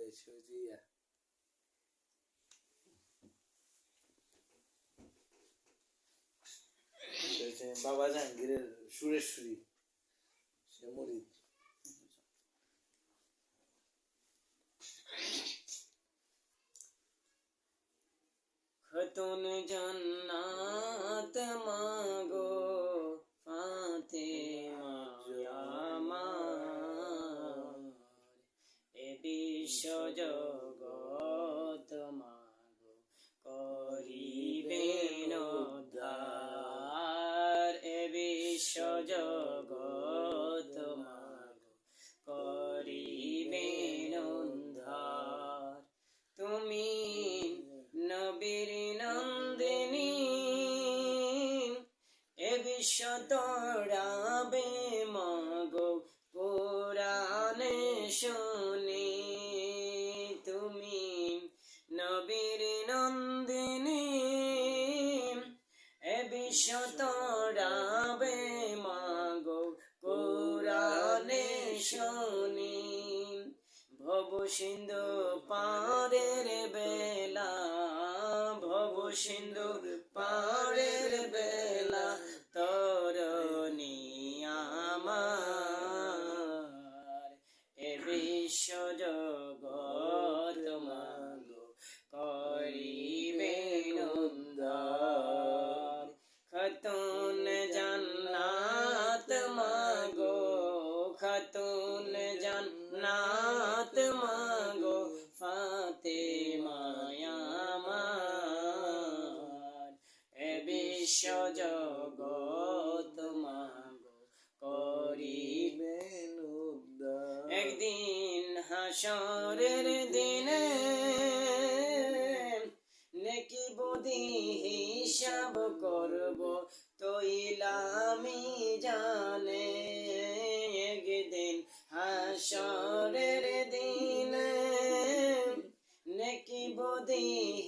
হচ্ছে বাবা জাহাঙ্গীরের সুরেশ্বরী সে মরিদ। খতুন জান্নাত মাগো জগত মাগো করিবেন উদ্ধার এ বিশ্ব জগত মাগো করিবেন উদ্ধার তুমি নবীর নন্দিনী, এ বিশ্ব তোড়াবে মাগো, পুরাণে তোড়াবে মাগো পুরাণে শুনি। ভব সিন্ধু পারের বেলা, ভব সিন্ধু পারের বেলা, তরণী আমার। এ বিশ্ব জগত জগত মাগো করিবে বেন একদিন হাসরের দিনে নেকি হিসাব করব জানে। একদিন হাসরের দিনে নেকি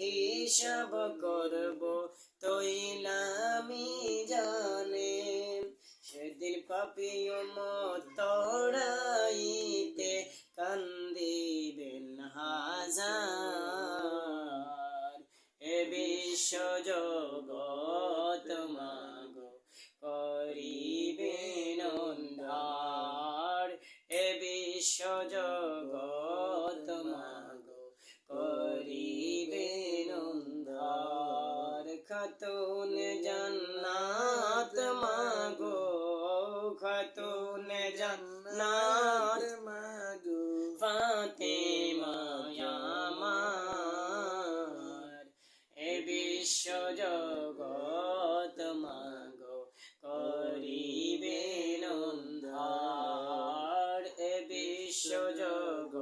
হিসাব করব তৈলামি জানে সেদিন পাপিও মতড়াইতে কান্দিবেন হাজার। এ বিশ্ব জগত মাগো খাতুনে জান্নাত আমার এ বিশ্ব জগত মাগো করিবে নন্দার এ বিশ্ব জগত